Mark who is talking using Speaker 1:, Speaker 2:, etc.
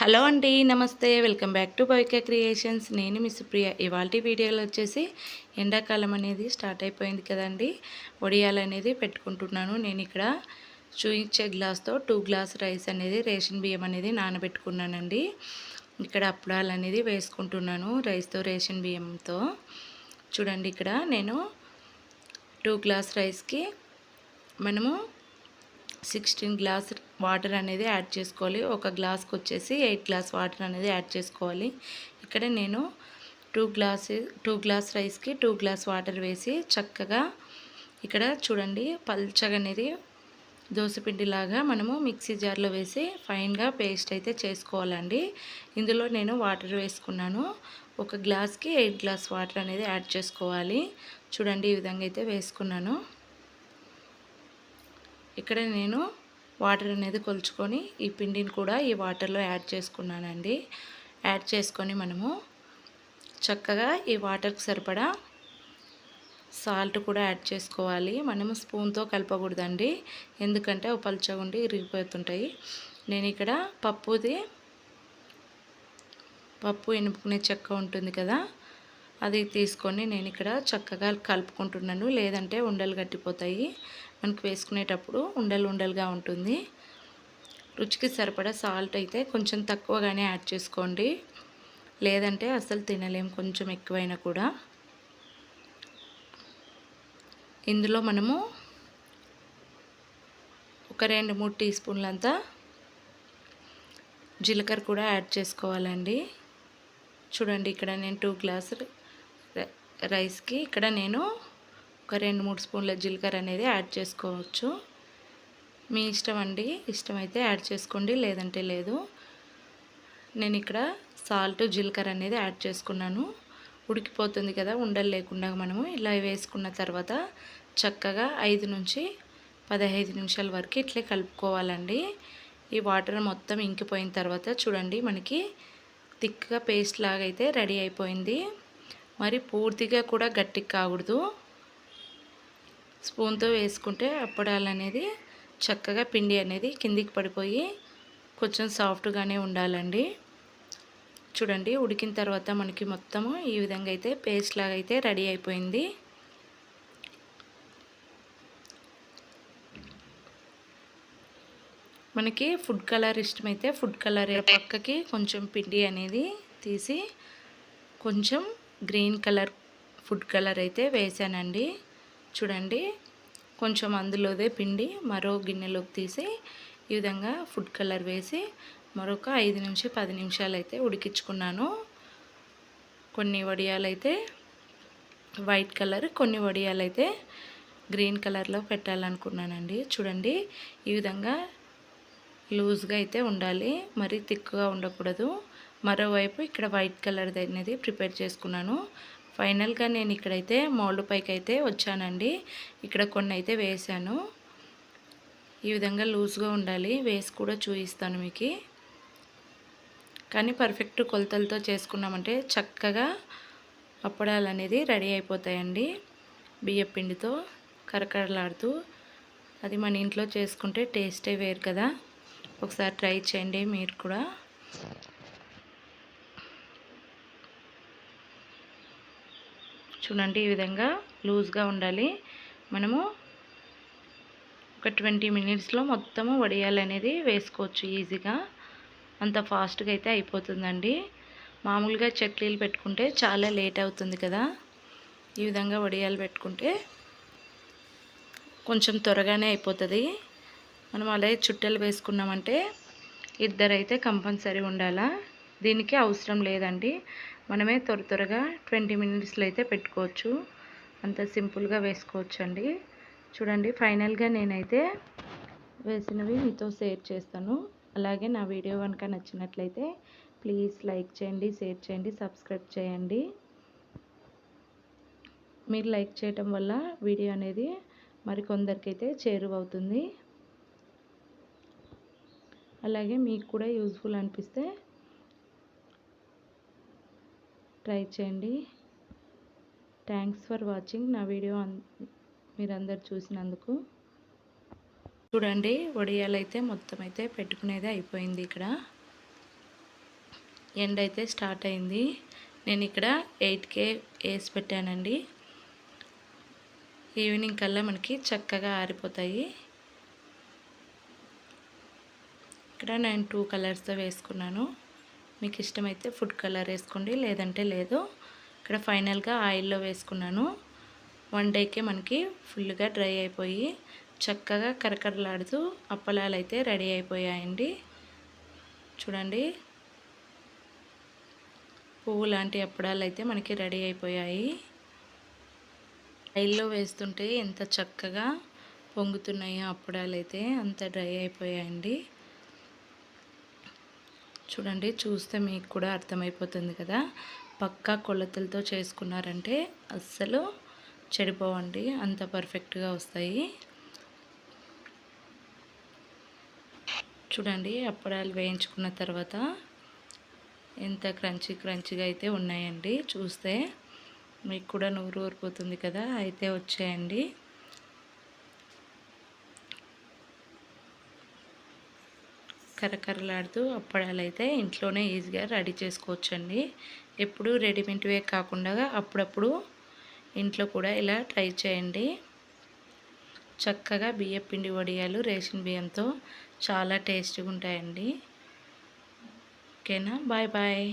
Speaker 1: Hello అండి నమస్తే. Welcome back to Bhavika creations. నేను మిస్ ప్రియ ఇవాళ వీడియోలో వచ్చేసి ఎండాకాలం అనేది స్టార్ట్ అయిపోయింది కదండి. వడియాలు అనేది పెట్టుకుంటున్నాను. నేను ఇక్కడ చూయించే గ్లాస్తో టూ గ్లాస్ రైస్ అనేది రేషన్ బియ్యం అనేది నానబెట్టుకున్నానండి. ఇక్కడ అప్పడాలు అనేది వేసుకుంటున్నాను రైస్తో రేషన్ బియ్యంతో. చూడండి ఇక్కడ నేను టూ గ్లాస్ రైస్కి మనము సిక్స్టీన్ గ్లాస్ వాటర్ అనేది యాడ్ చేసుకోవాలి. ఒక గ్లాస్కి వచ్చేసి ఎయిట్ గ్లాస్ వాటర్ అనేది యాడ్ చేసుకోవాలి. ఇక్కడ నేను టూ గ్లాస్ టూ గ్లాస్ రైస్కి టూ గ్లాస్ వాటర్ వేసి చక్కగా ఇక్కడ చూడండి పల్చగనేది దోశపిండిలాగా మనము మిక్సీ జార్లో వేసి ఫైన్గా పేస్ట్ అయితే చేసుకోవాలండి. ఇందులో నేను వాటర్ వేసుకున్నాను. ఒక గ్లాస్కి ఎయిట్ గ్లాస్ వాటర్ అనేది యాడ్ చేసుకోవాలి. చూడండి ఈ విధంగా అయితే వేసుకున్నాను. ఇక్కడ నేను వాటర్ అనేది కొలుచుకొని ఈ పిండిని కూడా ఈ వాటర్లో యాడ్ చేసుకున్నానండి. యాడ్ చేసుకొని మనము చక్కగా ఈ వాటర్కి సరిపడా సాల్ట్ కూడా యాడ్ చేసుకోవాలి. మనము స్పూన్తో కలపకూడదండి. ఎందుకంటే పలుచగా ఉండి ఇరిగిపోతుంటాయి. నేను ఇక్కడ పప్పుది పప్పు ఎనుపుకునే చెక్క ఉంటుంది కదా అది తీసుకొని నేను ఇక్కడ చక్కగా కలుపుకుంటున్నాను. లేదంటే ఉండలు గట్టిపోతాయి. మనకు వేసుకునేటప్పుడు ఉండలు ఉండలుగా ఉంటుంది. రుచికి సరిపడా సాల్ట్ అయితే కొంచెం తక్కువగానే యాడ్ చేసుకోండి. లేదంటే అసలు తినలేం కొంచెం ఎక్కువైనా కూడా. ఇందులో మనము ఒక రెండు మూడు టీ స్పూన్లంతా జీలకర్ర కూడా యాడ్ చేసుకోవాలండి. చూడండి ఇక్కడ నేను టూ గ్లాసులు రైస్కి ఇక్కడ నేను ఒక రెండు మూడు స్పూన్ల జీలకర్ర అనేది యాడ్ చేసుకోవచ్చు. మీ ఇష్టం అండి ఇష్టమైతే యాడ్ చేసుకోండి లేదంటే లేదు. నేను ఇక్కడ సాల్ట్ జీలకర్ర అనేది యాడ్ చేసుకున్నాను. ఉడికిపోతుంది కదా ఉండలు లేకుండా మనము ఇలా వేసుకున్న తర్వాత చక్కగా ఐదు నుంచి పదహైదు నిమిషాల వరకు ఇట్లే కలుపుకోవాలండి. ఈ వాటర్ మొత్తం ఇంకిపోయిన తర్వాత చూడండి మనకి థిక్గా పేస్ట్ లాగా అయితే రెడీ అయిపోయింది. మరి పూర్తిగా కూడా గట్టికి కాకూడదు. స్పూన్తో వేసుకుంటే అప్పడాలు అనేది చక్కగా పిండి అనేది కిందికి పడిపోయి కొంచెం సాఫ్ట్గానే ఉండాలండి. చూడండి ఉడికిన తర్వాత మనకి మొత్తము ఈ విధంగా అయితే పేస్ట్ లాగా అయితే రెడీ అయిపోయింది. మనకి ఫుడ్ కలర్ ఇష్టమైతే ఫుడ్ కలర్ పక్కకి కొంచెం పిండి అనేది తీసి కొంచెం గ్రీన్ కలర్ ఫుడ్ కలర్ అయితే వేసానండి. చూడండి కొంచెం అందులోదే పిండి మరో గిన్నెలోకి తీసి ఈ విధంగా ఫుడ్ కలర్ వేసి మరొక ఐదు నుంచి పది నిమిషాలు అయితే ఉడికించుకున్నాను. కొన్ని వడియాలు అయితే వైట్ కలర్ కొన్ని వడియాలు అయితే గ్రీన్ కలర్లో పెట్టాలనుకున్నానండి. చూడండి ఈ విధంగా లూజ్గా అయితే ఉండాలి. మరీ తిక్కుగా ఉండకూడదు. మరోవైపు ఇక్కడ వైట్ కలర్ అనేది ప్రిపేర్ చేసుకున్నాను. ఫైనల్గా నేను ఇక్కడైతే మోల్డ్ పైకి అయితే వచ్చానండి. ఇక్కడ కొన్ని అయితే వేసాను ఈ విధంగా లూజ్గా ఉండాలి. వేసి కూడా చూపిస్తాను మీకు. కానీ పర్ఫెక్ట్ కొలతలతో చేసుకున్నామంటే చక్కగా అప్పడాలు అనేది రెడీ అయిపోతాయండి. బియ్య పిండితో కరకరలాడుతూ. అది మన ఇంట్లో చేసుకుంటే టేస్టే వేరు కదా. ఒకసారి ట్రై చేయండి మీరు కూడా. చూడండి ఈ విధంగా లూజ్గా ఉండాలి. మనము ఒక ట్వంటీ మినిట్స్లో మొత్తము వడియాలు అనేది వేసుకోవచ్చు ఈజీగా. అంత ఫాస్ట్గా అయితే అయిపోతుందండి. మామూలుగా చక్లీలు పెట్టుకుంటే చాలా లేట్ అవుతుంది కదా. ఈ విధంగా వడియాలు పెట్టుకుంటే కొంచెం త్వరగానే అయిపోతుంది. మనం అలాగే చుట్టలు వేసుకున్నామంటే ఇద్దరైతే కంపల్సరీ ఉండాలా? దీనికి అవసరం లేదండి. మనమే త్వర త్వరగా ట్వంటీ మినిట్స్లో అయితే పెట్టుకోవచ్చు. అంత సింపుల్గా వేసుకోవచ్చు అండి చూడండి ఫైనల్గా నేనైతే వేసినవి మీతో షేర్ చేస్తాను. అలాగే నా వీడియో కనుక నచ్చినట్లయితే ప్లీజ్ లైక్ చేయండి షేర్ చేయండి సబ్స్క్రైబ్ చేయండి. మీరు లైక్ చేయటం వల్ల వీడియో అనేది మరికొందరికైతే చేరువవుతుంది. అలాగే మీకు కూడా యూజ్ఫుల్ అనిపిస్తే ట్రై చేయండి. థ్యాంక్స్ ఫర్ వాచింగ్ నా వీడియో మీరందరు చూసినందుకు. చూడండి వడియాలు అయితే మొత్తం అయితే పెట్టుకునేది అయిపోయింది ఇక్కడ. ఎండ్ అయితే స్టార్ట్ అయింది. నేను ఇక్కడ ఎయిట్కే వేసి పెట్టానండి. ఈవినింగ్ కల్లా మనకి చక్కగా ఆరిపోతాయి. ఇక్కడ నేను టూ కలర్స్తో వేసుకున్నాను. మీకు ఇష్టమైతే ఫుడ్ కలర్ వేసుకోండి లేదంటే లేదు. ఇక్కడ ఫైనల్గా ఆయిల్లో వేసుకున్నాను. వన్ డేకే మనకి ఫుల్గా డ్రై అయిపోయి చక్కగా కరకరలాడుతూ అప్పలాలు అయితే రెడీ అయిపోయాయండి. చూడండి. పువ్వు లాంటి అప్పడాలు అయితే మనకి రెడీ అయిపోయాయి. ఆయిల్లో వేస్తుంటే ఎంత చక్కగా పొంగుతున్నాయో అప్పడాలు అయితే అంత డ్రై అయిపోయాయండి. చూడండి చూస్తే మీకు కూడా అర్థమైపోతుంది కదా. పక్కా కొలతలతో చేసుకున్నారంటే అస్సలు చెడిపోవండి అంత పర్ఫెక్ట్గా వస్తాయి. చూడండి అప్పడాలు వేయించుకున్న తర్వాత ఎంత క్రంచీ క్రంచీగా అయితే ఉన్నాయండి. చూస్తే మీకు కూడా నూరు ఊరిపోతుంది కదా అయితే వచ్చాయండి. కరకరలాడుతూ అప్పడాలు అయితే ఇంట్లోనే ఈజీగా రెడీ చేసుకోవచ్చండి. ఎప్పుడు రెడీమేడ్వే కాకుండా అప్పుడప్పుడు ఇంట్లో కూడా ఇలా ట్రై చేయండి. చక్కగా బియ్య పిండి వడియాలు రేషన్ బియ్యంతో చాలా టేస్టీగా ఉంటాయండి. ఓకేనా? Bye bye.